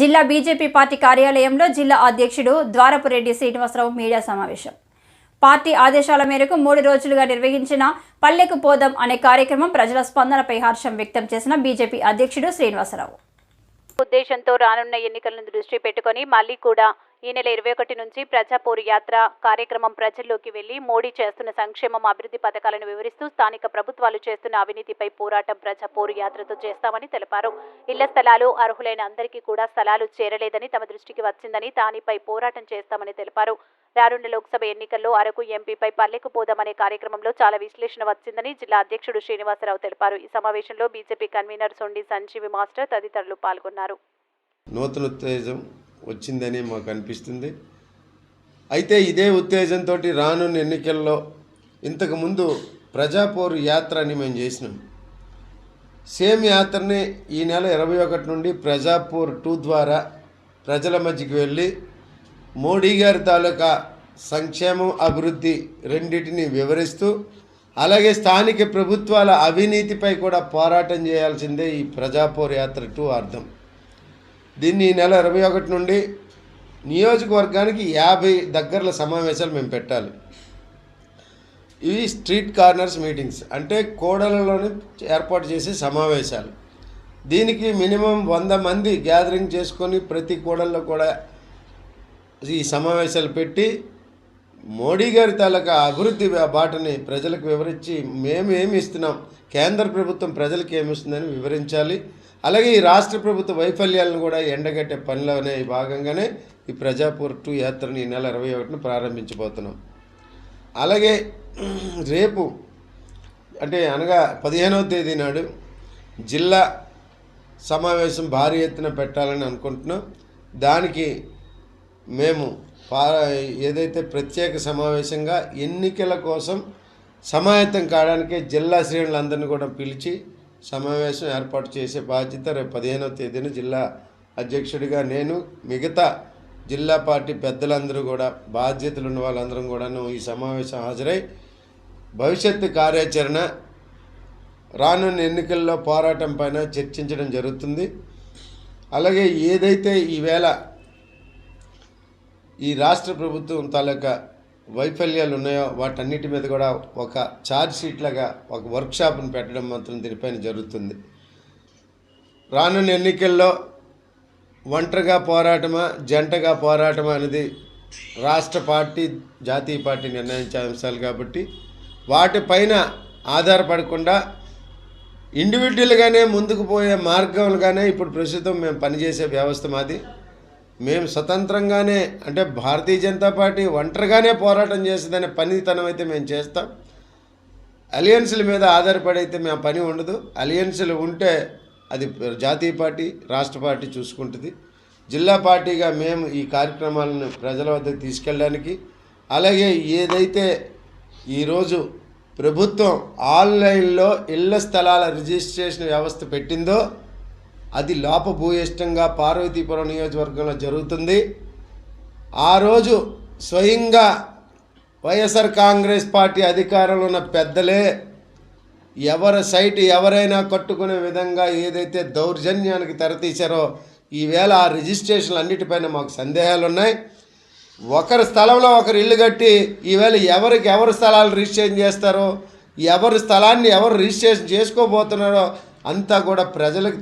జిల్లా BJP party కార్యాలయంలో జిల్లా అధ్యక్షుడు ద్వారపురెడ్డి శ్రీనివాసరావు మీడియా సమావేశం. పార్టీ ఆదేశాల మేరకు మూడు రోజులుగా నిర్వహించిన పల్లెకు పోదాం అనే కార్యక్రమం ప్రజల స్పందనపై హర్షం వ్యక్తం చేసిన బీజేపీ అధ్యక్షుడు శ్రీనివాసరావు. ఉద్దేశంతో రానున్న ఎన్నికలను దృష్టి పెట్టుకొని మళ్ళీ కూడా ఈ నెల ఇరవై ఒకటి నుంచి ప్రజాపూర్ యాత్ర కార్యక్రమం ప్రజల్లోకి వెళ్ళి మోడీ చేస్తున్న సంక్షేమం అభివృద్ధి పథకాలను వివరిస్తూ స్థానిక ప్రభుత్వాలు చేస్తున్న అవినీతిపై పోరాటం ప్రజాపూర్ యాత్రతో చేస్తామని తెలిపారు. ఇళ్ళ స్థలాలు అర్హులైన అందరికీ కూడా స్థలాలు చేరలేదని తమ దృష్టికి వచ్చిందని దానిపై పోరాటం చేస్తామని తెలిపారు. రానున్న లోక్సభ ఎన్నికల్లో అరకు ఎంపీపై పల్లెకు పోదామనే కార్యక్రమంలో చాలా విశ్లేషణ వచ్చిందని జిల్లా అధ్యక్షుడు శ్రీనివాసరావు తెలిపారు. ఈ సమావేశంలో BJP convener Sondi Sanjeevi master తదితరులు పాల్గొన్నారు. నూతన ఉత్తేజం వచ్చిందని మాకు అనిపిస్తుంది. అయితే ఇదే ఉత్తేజంతో రానున్న ఎన్నికల్లో ఇంతకుముందు ప్రజాపోరు యాత్ర అని మేము చేసినాం. సేమ్ యాత్రని ఈ నెల ఇరవై ఒకటి నుండి ప్రజాపూర్ టూ ద్వారా ప్రజల మధ్యకి వెళ్ళి మోడీ గారి తాలూకా సంక్షేమం అభివృద్ధి రెండింటిని వివరిస్తూ అలాగే స్థానిక ప్రభుత్వాల అవినీతిపై కూడా పోరాటం చేయాల్సిందే ఈ ప్రజాపోర్ యాత్ర టూ అర్థం. దీన్ని ఈ నెల ఇరవై ఒకటి నుండి నియోజకవర్గానికి యాభై దగ్గరల సమావేశాలు మేము పెట్టాలి. ఇవి స్ట్రీట్ కార్నర్స్ మీటింగ్స్. అంటే కోడలలోని ఏర్పాటు చేసే సమావేశాలు. దీనికి మినిమం వంద మంది గ్యాదరింగ్ చేసుకొని ప్రతి కోడల్లో కూడా ఈ సమావేశాలు పెట్టి మోడీ గారి తాలూకా అభివృద్ధి బాటని ప్రజలకు వివరించి మేము ఏమి ఇస్తున్నాం? కేంద్ర ప్రభుత్వం ప్రజలకు ఏమి ఇస్తుందని వివరించాలి. అలాగే ఈ రాష్ట్ర ప్రభుత్వ వైఫల్యాలను కూడా ఎండగట్టే పనిలోనే భాగంగానే ఈ ప్రజాపూర్ టూ యాత్రను ఈ నెల ఇరవై ఒకటిన ప్రారంభించబోతున్నాం. అలాగే రేపు అంటే అనగా పదిహేనవ తేదీ నాడు జిల్లా సమావేశం భారీ ఎత్తున పెట్టాలని అనుకుంటున్నాం. దానికి మేము పా ఏదైతే ప్రత్యేక సమావేశంగా ఎన్నికల కోసం సమాయత్తం కావడానికే జిల్లా శ్రేణులందరినీ కూడా పిలిచి సమావేశం ఏర్పాటు చేసే బాధ్యత రేపు పదిహేనవ తేదీన జిల్లా అధ్యక్షుడిగా నేను మిగతా జిల్లా పార్టీ పెద్దలందరూ కూడా బాధ్యతలు ఉన్న వాళ్ళందరం కూడాను ఈ సమావేశం హాజరై భవిష్యత్తు కార్యాచరణ రానున్న ఎన్నికల్లో పోరాటం పైన చర్చించడం జరుగుతుంది. అలాగే ఏదైతే ఈవేళ ఈ రాష్ట్ర ప్రభుత్వం తాలూకా వైఫల్యాలు ఉన్నాయో వాటన్నిటి మీద కూడా ఒక ఛార్జ్ ఒక వర్క్షాప్ని పెట్టడం మాత్రం దీనిపైన జరుగుతుంది. రానున్న ఎన్నికల్లో ఒంటరిగా పోరాటమా జంటగా పోరాటమా అనేది రాష్ట్ర పార్టీ జాతీయ పార్టీ నిర్ణయించే అంశాలు కాబట్టి వాటిపైన ఆధారపడకుండా ఇండివిజువల్గానే ముందుకు పోయే మార్గంగానే ఇప్పుడు ప్రస్తుతం మేము పనిచేసే వ్యవస్థ మాది. మేము స్వతంత్రంగానే అంటే భారతీయ జనతా పార్టీ ఒంటరిగానే పోరాటం చేసేదనే పనితనం అయితే మేము చేస్తాం. అలియన్స్ల మీద ఆధారపడి అయితే మేము పని ఉండదు. అలియన్స్లు ఉంటే అది జాతీయ పార్టీ రాష్ట్ర పార్టీ చూసుకుంటుంది. జిల్లా పార్టీగా మేము ఈ కార్యక్రమాలను ప్రజల వద్దకు తీసుకెళ్ళడానికి అలాగే ఏదైతే ఈరోజు ప్రభుత్వం ఆన్లైన్లో ఇళ్ళ స్థలాల రిజిస్ట్రేషన్ వ్యవస్థ పెట్టిందో అది లోపభూయిష్టంగా పార్వతీపురం నియోజకవర్గంలో జరుగుతుంది. ఆ రోజు స్వయంగా వైఎస్ఆర్ కాంగ్రెస్ పార్టీ అధికారంలో ఉన్న పెద్దలే ఎవరి సైట్ ఎవరైనా కట్టుకునే విధంగా ఏదైతే దౌర్జన్యానికి తెరతీశారో ఈవేళ ఆ రిజిస్ట్రేషన్లు అన్నిటిపైన మాకు సందేహాలు ఉన్నాయి ఒకరి స్థలంలో ఒకరు ఇల్లు కట్టి ఈవేళ ఎవరికి ఎవరు స్థలాలు రిజిస్ట్రేషన్ చేస్తారో ఎవరి స్థలాన్ని ఎవరు రిజిస్ట్రేషన్ చేసుకోబోతున్నారో అంతా కూడా ప్రజలకు